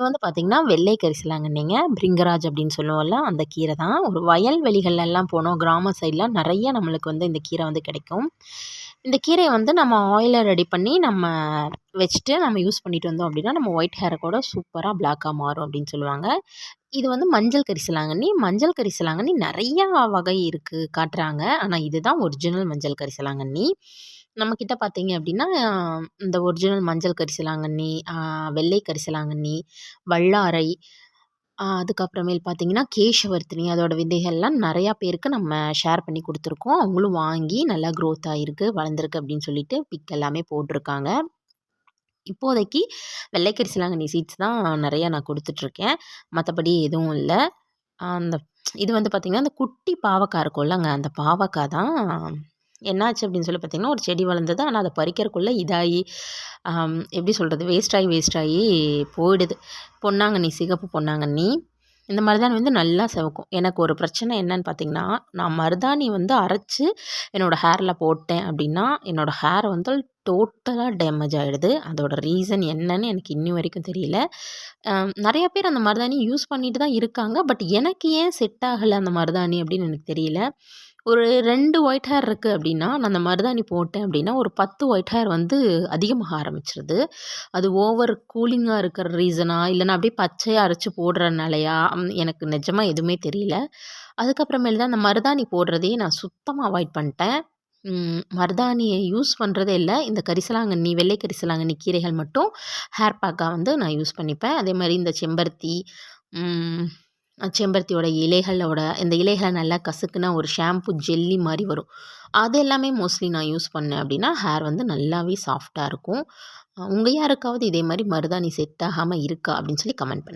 இது வந்து பார்த்திங்கன்னா வெள்ளை கரிசலாங்கண்ணிங்க பிரிங்கராஜ் அப்படின்னு சொல்லுவோம்ல அந்த கீரை தான். ஒரு வயல்வெளிகள்லாம் போனோம் கிராம சைட்லாம் நிறைய நம்மளுக்கு வந்து இந்த கீரை வந்து கிடைக்கும். இந்த கீரையை வந்து நம்ம ஆயிலை ரெடி பண்ணி நம்ம வச்சுட்டு நம்ம யூஸ் பண்ணிட்டு வந்தோம் அப்படின்னா நம்ம ஒயிட் ஹேரை கூட சூப்பராக பிளாக்காக மாறும் அப்படின்னு சொல்லுவாங்க. இது வந்து மஞ்சள் கரிசலாங்கண்ணி மஞ்சள் கரிசலாங்கண்ணி நிறையா வகை இருக்குது காட்டுறாங்க. ஆனால் இதுதான் ஒரிஜினல் மஞ்சள் கரிசலாங்கண்ணி நம்மக்கிட்ட பார்த்தீங்க அப்படின்னா இந்த ஒரிஜினல் மஞ்சள் கரிசலாங்கண்ணி வெள்ளை கரிசலாங்கண்ணி வல்லாரை அதுக்கப்புறமேல் பார்த்தீங்கன்னா கேஷவர்த்தினி அதோட விதைகள்லாம் நிறையா பேருக்கு நம்ம ஷேர் பண்ணி கொடுத்துருக்கோம். அவங்களும் வாங்கி நல்லா க்ரோத் ஆகிருக்கு வளர்ந்துருக்கு அப்படின்னு சொல்லிட்டு பிக் எல்லாமே போட்டிருக்காங்க. இப்போதைக்கு வெள்ளைக்கரிசிலாங்கண்ணி சீட்ஸ் தான் நிறையா நான் கொடுத்துட்ருக்கேன். மற்றபடி எதுவும் இல்லை. அந்த இது வந்து பார்த்திங்கன்னா அந்த குட்டி பாவக்காய் இருக்கும்லங்க அந்த பாவக்காய் தான் என்னாச்சு அப்படின்னு சொல்லி பார்த்திங்கன்னா ஒரு செடி வளர்ந்தது. ஆனால் அதை பறிக்கிறக்குள்ளே இதாகி எப்படி சொல்கிறது வேஸ்டாகி வேஸ்டாகி போயிடுது. பொன்னாங்கண்ணி சிகப்பு பொன்னாங்கண்ணி இந்த மருதாணி வந்து நல்லா செவக்கும். எனக்கு ஒரு பிரச்சனை என்னன்னு பார்த்தீங்கன்னா நான் மருதாணி வந்து அரைச்சி என்னோடய ஹேரில் போட்டேன் அப்படின்னா என்னோடய ஹேர் வந்து டோட்டலாக டேமேஜ் ஆகிடுது அதோட ரீசன் என்னன்னு எனக்கு இன்னி வரைக்கும் தெரியல. நிறைய பேர் அந்த மருதாணி யூஸ் பண்ணிட்டு தான் இருக்காங்க. பட் எனக்கு ஏன் செட் ஆகலை அந்த மருதாணி அப்படின்னு எனக்கு தெரியல. ஒரு ரெண்டு ஒயிட் ஹேர் இருக்குது அப்படின்னா நான் அந்த மருதாணி போட்டேன் அப்படின்னா ஒரு பத்து ஒயிட் ஹேர் வந்து அதிகமாக ஆரம்பிச்சிருது. அது ஓவர் கூலிங்காக இருக்கிற ரீசனா இல்லைனா அப்படியே பச்சையாக அரைச்சி போடுறனாலையா எனக்கு நிஜமாக எதுவுமே தெரியல. அதுக்கப்புறமேல தான் அந்த மருதாணி போடுறதையே நான் சுத்தமாக அவாய்ட் பண்ணிட்டேன். மருதாணியை யூஸ் பண்ணுறதே இல்லை. இந்த கரிசலாங்கண்ணி வெள்ளை கரிசலாங்கண்ணி கீரைகள் மட்டும் ஹேர் பேக்காக வந்து நான் யூஸ் பண்ணிப்பேன். அதே மாதிரி இந்த செம்பருத்தி செம்பருத்தியோட இலைகளோட இந்த இலைகளை நல்லா கசக்குனா ஒரு ஷாம்பு ஜெல்லி மாதிரி வரும். அது எல்லாமே மோஸ்ட்லி நான் யூஸ் பண்ணேன் அப்படின்னா ஹேர் வந்து நல்லாவே சாஃப்டாக இருக்கும். உங்கள் யாருக்காவது இதே மாதிரி மருதாணி செட் ஆகாமல் இருக்கா அப்படின்னு சொல்லி கமெண்ட் பண்ணு